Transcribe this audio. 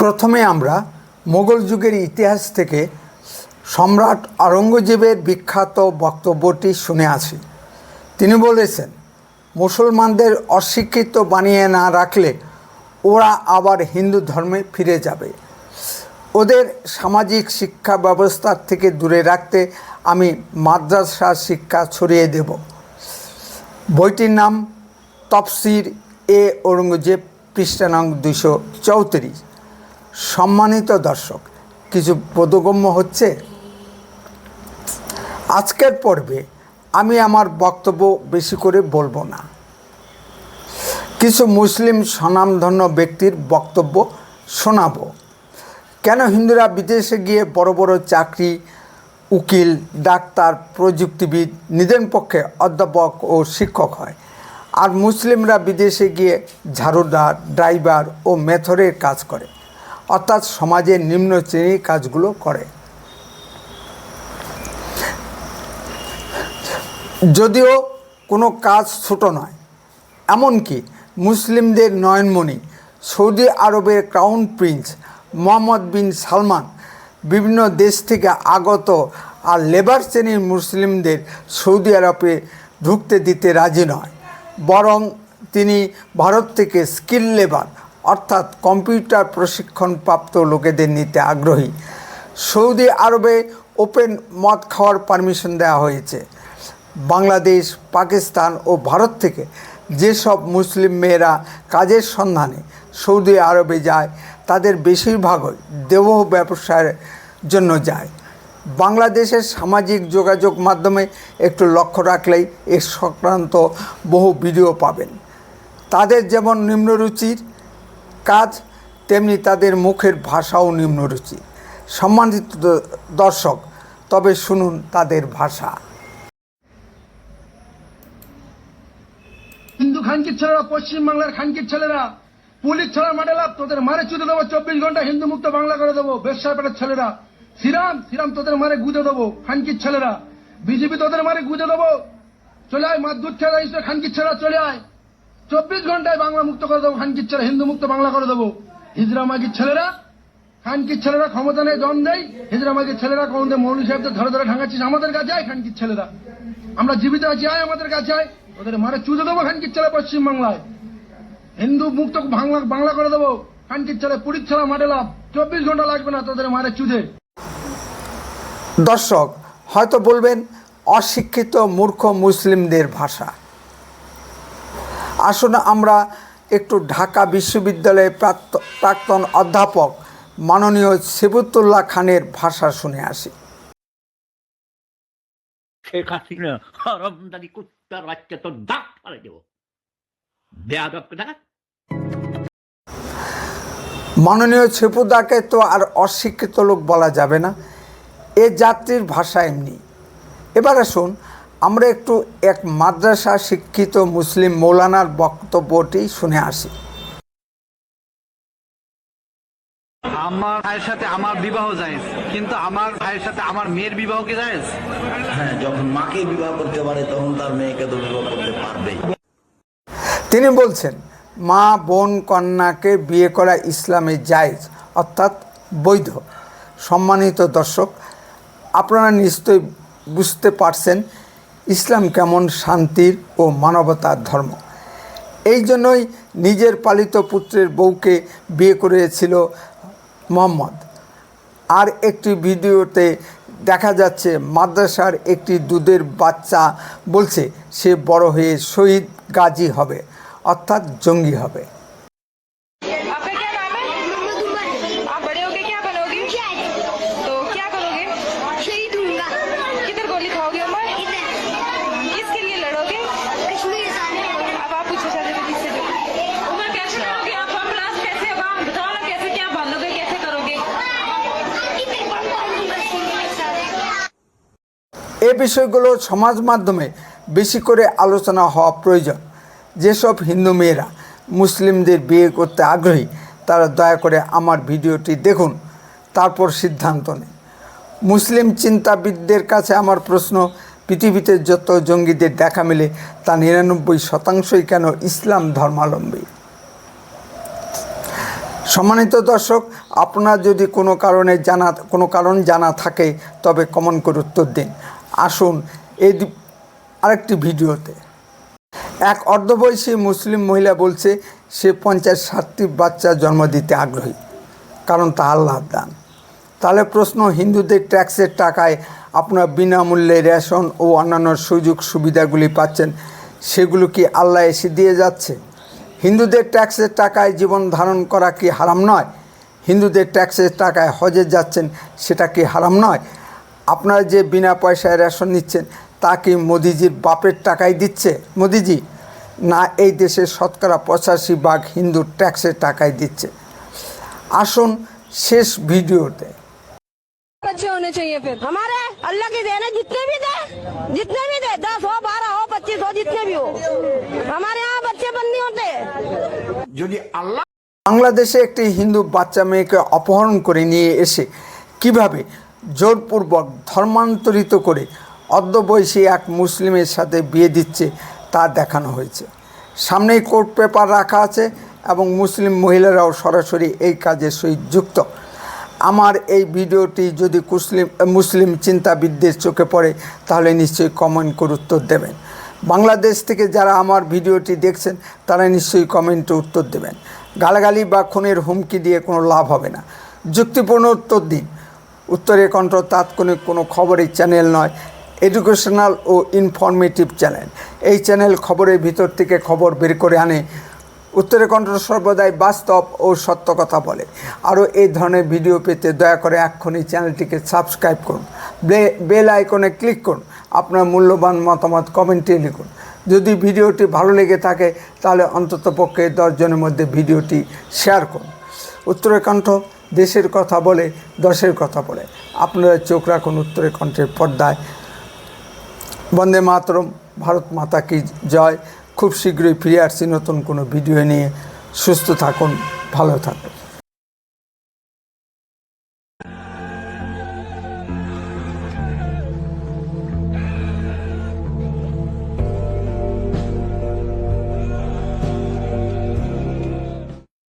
প্রথমে আমরা মোগল যুগের ইতিহাস থেকে সম্রাট আওরঙ্গজেবের বিখ্যাত বক্তব্যটি শুনে আসি। তিনি বলেছেন, মুসলমানদের অশিক্ষিত বানিয়ে না রাখলে ওরা আবার হিন্দু ধর্মে ফিরে যাবে। ওদের সামাজিক শিক্ষা ব্যবস্থার থেকে দূরে রাখতে আমি মাদ্রাসা শিক্ষা ছড়িয়ে দেব। বইটির নাম তফসির এ ঔরঙ্গজেব পৃষ্ঠানং দুশো চৌত্রিশ। সম্মানিত দর্শক, কিছু বোধগম্য হচ্ছে? আজকের পর্বে আমি আমার বক্তব্য বেশি করে বলব না। কিছু মুসলিম স্বনামধন্য ব্যক্তির বক্তব্য শোনাবো। কেন হিন্দুরা বিদেশে গিয়ে বড় বড় চাকরি, উকিল, ডাক্তার, প্রযুক্তিবিদ নিদেন পক্ষে অধ্যাপক ও শিক্ষক হয় আর মুসলিমরা বিদেশে গিয়ে ঝাড়ুদার, ড্রাইভার ও মেথরের কাজ করে? অর্থাৎ সমাজের নিম্ন শ্রেণির কাজগুলো করে। যদিও কোনো কাজ ছোট নয়, এমনকি মুসলিমদের নয়নমণি, সৌদি আরবের crown prince Mohammed bin Salman, বিভিন্ন দেশ থেকে আগত আর লেবার শ্রেণির মুসলিমদের সৌদি আরবে ঢুকতে দিতে রাজি নয়, বরং তিনি ভারত থেকে স্কিল লেবার অর্থাৎ কম্পিউটার প্রশিক্ষণপ্রাপ্ত লোকেদের নিতে আগ্রহী। সৌদি আরবে ওপেন মদ খাওয়ার পারমিশন দেওয়া হয়েছে। বাংলাদেশ, পাকিস্তান ও ভারত থেকে যেসব মুসলিম মেয়েরা কাজের সন্ধানে সৌদি আরবে যায়, তাদের বেশিরভাগই দেহ ব্যবসার জন্য যায়। বাংলাদেশের সামাজিক যোগাযোগ মাধ্যমে একটু লক্ষ্য রাখলেই এ সংক্রান্ত বহু ভিডিও পাবেন। তাদের যেমন নিম্নরুচির কাজ, তেমনি তাদের মুখের ভাষাও নিম্নরুচি। সম্মানিত দর্শক, তবে শুনুন তাদের ভাষা। হিন্দু খানকির ছেলেরা, পশ্চিম বাংলার খানকির ছেলেরা, পুলিশ ছাড়া মাঠে লাভ তোদের মারে চুদে দেবো, চব্বিশ ঘণ্টা হিন্দু মুক্ত বাংলা করে দেবো বেশ্যাপেটের ছেলেরা। শ্রীরাম শ্রীরাম তোদের মারে গুঁজে দেবো, খানকির ছেলেরা। বিজেপি তোদের মারে গুঁজে দেবো। চলে আয় খেয়ে খানকির ছেলেরা, চলে আয়। চব্বিশ ঘন্টায় বাংলা মুক্ত করে দেবো, খানকির ছেলে, হিন্দু মুক্ত বাংলা করে দেবো। হিজরা মাগির ছেলেরা, খানকির ছেলেরা ক্ষমতা নেই, দম দেয় হিজরা মাগির ছেলেরা কোনদিন মৌলী সাহেবদের ধরে ধরে ঢাকাচ্ছিস আমাদের কাছে আয় খানকির ছেলেরা। আমরা জীবিত আছি, আয় আমাদের কাছে আয়। ওদের মারে চুজে দেবো খানকির ছেলে পশ্চিম বাংলায়। হিন্দু মুক্ত বাংলা বাংলা করে দেবো। খানকির ছেলে পুরীর ছেলে মাঠে লাভ। চব্বিশ ঘণ্টা লাগবে না তোদের মারে চুজে দর্শক, হয়তো বলবেন, অশিক্ষিত মূর্খ মুসলিমদের ভাষা। আসুন আমরা একটু ঢাকা বিশ্ববিদ্যালয়ের প্রাক্ত- প্রাক্তন অধ্যাপক মাননীয় সিবুতুল্লাহ খানের ভাষা শুনে আসি। শেখ হাসিনা হরমদারি কুত্তার বাচ্চা তোর দাঁত ফালে দেবো। মাননীয় ছেপুদাকে তো আর অশিক্ষিত লোক বলা যাবে না। এ যাত্রীর ভাষা এমনি। এবার আসুন আমরা একটু এক মাদ্রাসা শিক্ষিত মুসলিম মৌলানার বক্তব্যটি শুনে আসি। আমার ভাইয়ের সাথে আমার বিবাহ জায়েজ কিন্তু আমার ভাইয়ের সাথে আমার মেয়ের বিবাহ কি জায়েজ? হ্যাঁ যখন মাকে বিবাহ করতে পারে তখন তার মেয়েকে তো বিবাহ করতে পারবেই। তিনি বলছেন মা বোন কন্যাকে বিয়ে করা ইসলামে জায়েজ অর্থাৎ বৈধ। সম্মানিত দর্শক আপনারা নিশ্চয়ই বুঝতে পারছেন ইসলাম কেমন শান্তির ও মানবতার ধর্ম? এই জন্যই নিজের পালিত পুত্রের বউকে বিয়ে করেছিল মোহাম্মদ। আর একটি ভিডিওতে দেখা যাচ্ছে, মাদ্রাসার একটি দুধের বাচ্চা বলছে, সে বড় হয়ে শহীদ গাজী হবে, অর্থাৎ জঙ্গি হবে। এ বিষয়গুলো সমাজ মাধ্যমে বেশি করে আলোচনা হওয়া প্রয়োজন। যেসব হিন্দু মেয়েরা মুসলিমদের বিয়ে করতে আগ্রহী, তারা দয়া করে আমার ভিডিওটি দেখুন। তারপর সিদ্ধান্ত নিন। মুসলিম চিন্তাবিদদের কাছে আমার প্রশ্ন, পৃথিবীতে যত জঙ্গিদের দেখা মেলে, তা নিরানব্বই শতাংশই কেন ইসলাম ধর্মাবলম্বী? সম্মানিত দর্শক, আপনার যদি কোনো কারণে জানা, কোনো কারণ জানা থাকে, তবে কমন করে উত্তর দিন। আসুন এই আরেকটি ভিডিওতে। এক অর্ধবয়সী মুসলিম মহিলা বলছে, সে পঞ্চাশ ষাটটি বাচ্চা জন্ম দিতে আগ্রহী, কারণ তা আল্লাহর দান। তাহলে প্রশ্ন, হিন্দুদের ট্যাক্সের টাকায় আপনার বিনামূল্যে রেশন ও অন্যান্য সুযোগ সুবিধাগুলি পাচ্ছেন, সেগুলো কি আল্লাহ এসে দিয়ে যাচ্ছে? হিন্দুদের ট্যাক্সের টাকায় জীবন ধারণ করা কি হারাম নয়? হিন্দুদের ট্যাক্সের টাকায় হজে যাচ্ছেন, সেটা কি হারাম নয়? আপনারা যে বিনা পয়সায় রেশন নিচ্ছেন তা কি মোদিজির বাপের টাকায় দিচ্ছে মোদিজি না এই দেশের শতকরা পঁচাশি ভাগ হিন্দু ট্যাক্সের টাকায় দিচ্ছে আসুন শেষ ভিডিওতে अच्छे होने चाहिए फिर हमारे अल्लाह की देने जितने भी दे जितने भी दे दस हो बारह हो पच्चीस हो जितने भी हो हमारे यहाँ बच्चे बंद नहीं होते বাংলাদেশে একটি হিন্দু বাচ্চা মেয়েকে অপহরণ করে নিয়ে এসে কিভাবে জোরপূর্বক ধর্মান্তরিত করে অর্ধবয়সী এক মুসলিমের সাথে বিয়ে দিচ্ছে, তা দেখানো হয়েছে। সামনেই কোর্ট পেপার রাখা আছে এবং মুসলিম মহিলারাও সরাসরি এই কাজের সহিত যুক্ত। আমার এই ভিডিওটি যদি কুসলিম, মুসলিম চিন্তাবিদদের চোখে পড়ে, তাহলে নিশ্চয়ই কমেন্ট করে উত্তর দেবেন। বাংলাদেশ থেকে যারা আমার ভিডিওটি দেখছেন, তারা নিশ্চয়ই কমেন্টে উত্তর দেবেন। গালাগালি বা খুনের হুমকি দিয়ে কোনো লাভ হবে না। যুক্তিপূর্ণ উত্তর দিন। উত্তরের কণ্ঠ তাৎক্ষণিক কোনো খবরের চ্যানেল নয় এডুকেশনাল ও ইনফরমেটিভ চ্যানেল এই চ্যানেল খবরের ভিতর থেকে খবর বের করে আনে। উত্তরের কণ্ঠ সর্বদাই বাস্তব ও সত্য কথা বলে। আরও এই ধরনের ভিডিও পেতে দয়া করে এক্ষুনি চ্যানেলটিকে সাবস্ক্রাইব করুন। বেল আইকনে ক্লিক করুন। আপনার মূল্যবান মতামত কমেন্টে লিখুন। যদি ভিডিওটি ভালো লেগে থাকে, তাহলে অন্ততপক্ষে দশজনের মধ্যে ভিডিওটি শেয়ার করুন। উত্তরের কণ্ঠ দেশের কথা বলে, দশের কথা বলে। আপনারা চোখ রাখুন উত্তরের কণ্ঠের পর্দায়। বন্দে মাতরম, ভারত মাতা কি জয়। খুব শীঘ্রই ফিরে আসছি নতুন কোনো ভিডিও নিয়ে। সুস্থ থাকুন, ভালো থাকুন।